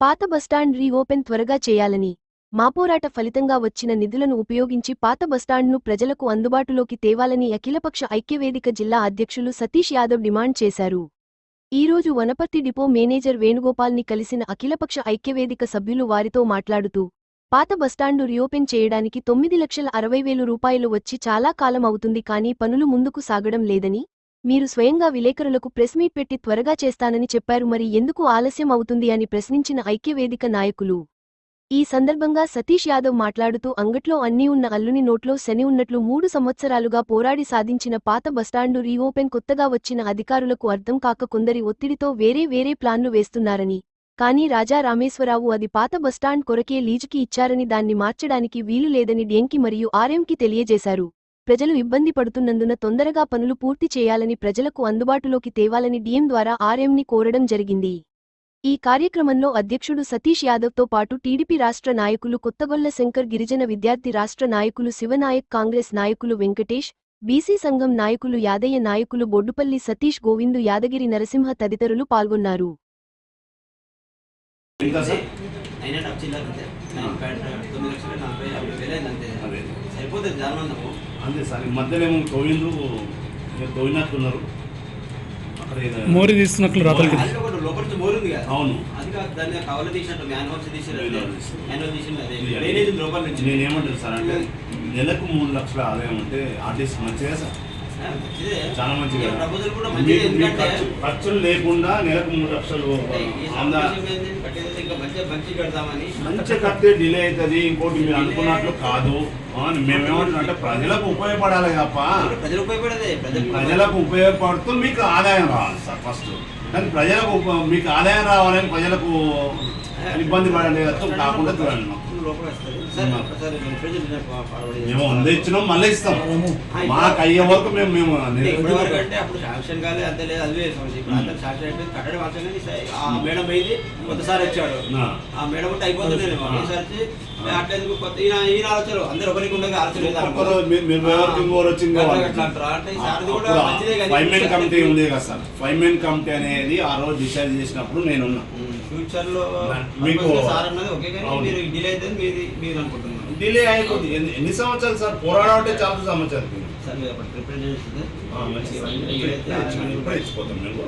పాత bus stand reopen త్వరగా చేయాలని మా పోరాట ఫలితంగా వచ్చిన నిధులను ఉపయోగించి పాత బస్టాండ్ను ప్రజలకు అందుబాటులోకి తేవాలని అఖిలపక్ష ఐక్యవేదిక జిల్లా అధ్యక్షులు సతీష్ యాదవ్ డిమాండ్ చేశారు. ఈరోజు వనపర్తి డిపో మేనేజర్ వేణుగోపాల్ని కలిసిన అఖిలపక్ష ఐక్యవేదిక సభ్యులు వారితో మాట్లాడుతూ పాత బస్టాండు రీఓపెన్ చేయడానికి తొమ్మిది లక్షల అరవై వేలు రూపాయలు వచ్చి చాలా కాలం అవుతుంది కానీ పనులు ముందుకు సాగడం లేదని మీరు స్వయంగా విలేకరులకు ప్రెస్ మీట్ పెట్టి త్వరగా చేస్తానని చెప్పారు. మరి ఎందుకు ఆలస్యం అవుతుంది అని ప్రశ్నించిన ఐక్యవేదిక నాయకులు. ఈ సందర్భంగా సతీష్ యాదవ్ మాట్లాడుతూ అంగట్లో అన్నీ ఉన్న అల్లుని నోట్లో శని ఉన్నట్లు మూడు సంవత్సరాలుగా పోరాడి సాధించిన పాత బస్టాండు రీఓపెన్ కొత్తగా వచ్చిన అధికారులకు అర్థం కాక కొందరి ఒత్తిడితో వేరే వేరే ప్లాన్లు వేస్తున్నారని. కానీ రాజా రామేశ్వరరావు అది పాత బస్టాండ్ కొరకే లీజుకి ఇచ్చారని దాన్ని మార్చడానికి వీలు లేదని డెంకి మరియు ఆర్ఎంకి తెలియజేశారు. ప్రజలు ఇబ్బంది పడుతున్నందున తొందరగా పనులు పూర్తి చేయాలని ప్రజలకు అందుబాటులోకి తేవాలని డిఎం ద్వారా ఆర్ఎంని కోరడం జరిగింది. ఈ కార్యక్రమంలో అధ్యక్షుడు సతీష్ యాదవ్తో పాటు టీడీపీ రాష్ట్ర నాయకులు కొత్తగొల్ల శంకర్ గిరిజన విద్యార్థి రాష్ట్ర నాయకులు శివనాయక్ కాంగ్రెస్ నాయకులు వెంకటేష్ బీసీ సంఘం నాయకులు యాదయ్య నాయకులు బొడ్డుపల్లి సతీష్ గోవిందు యాదగిరి నరసింహ తదితరులు పాల్గొన్నారు. చిల్లర అంతే. నైన్ పాయింట్ తొమ్మిది లక్షల నలభై యాభై వేలు అయింది అంతే. సరిపోతుంది దానందము అంతే సార్ ఈ మధ్యలో ఏమో తోయిండ్రు ఇక తోయినట్టున్నారు మోరీ తీస్తున్నట్లు రాత్రికి అది ఒకటి లోపల నుంచి మోర్ ఉంది కదా. అవును. అది కాదు దాన్ని కవల తీసినట్టు Manual తీసినట్టు. మాన్యువల్ తీసిన అదే. డ్రైనేజ్ లోపల నుంచి. నేనేమంటాను సార్ అంటే నెలకు మూడు లక్షల ఆదాయం అంటే ఆర్టిస్ట్ మంచిగా సార్. చాలా మంచిదే ఖర్చులు లేకుండా నెలకు మూడు లక్షలు మంచి కడితే డిలే అవుతుంది ఇంకోటి మీరు అనుకున్నట్లు కాదు. మేమేమంటున్నాం ప్రజలకు ఉపయోగపడాలి తప్ప. ప్రజలు ఉపయోగపడేదే ప్రజలు ప్రజలకు ఉపయోగపడుతూ మీకు ఆదాయం రావాలి సార్ ఫస్ట్ కానీ ప్రజలకు మీకు ఆదాయం రావాలని ప్రజలకు ఇబ్బంది పడే కాకుండా చూడండి మేము వంద ఇచ్చినాం మళ్ళీ ఇస్తాం. మాకు అయ్యే వరకు మేము మేము అంటే అప్పుడు శాంక్షన్ కాలే అంతే లేదు అదే సమస్య. ఇప్పుడు అంతా శాంక్షన్ అయిపోయింది కట్టడం ఆ మేడం పోయింది కొత్తసారి వచ్చాడు. ఆ. మేడం ఉంటే అయిపోతుంది ఈసారి కొత్త ఈయన ఈయన అందరు ఒకరికి ఉండగా ఆలోచన కమిటీ ఉంది కదా సార్. ఫైవ్ మెన్ కమిటీ అనేది ఆ రోజు డిసైడ్ చేసినప్పుడు నేను ఉన్నా ఉమ్, ఫ్యూచర్లో మీకు- మీకు సార్ అన్నది ఓకే కానీ అవును. మీరు డిలే అయితే మీది మీరు అనుకుంటున్నారు? డిలే అయిపోతుంది ఎన్ని- ఎన్ని సంవత్సరాలు సార్? పోరాడం అంటే చాలా సంవత్సరాలు సార్ మీరు అప్పుడు ప్రిపేర్ చేస్తుంది ఇప్పుడే ఇచ్చిపోతాం మేము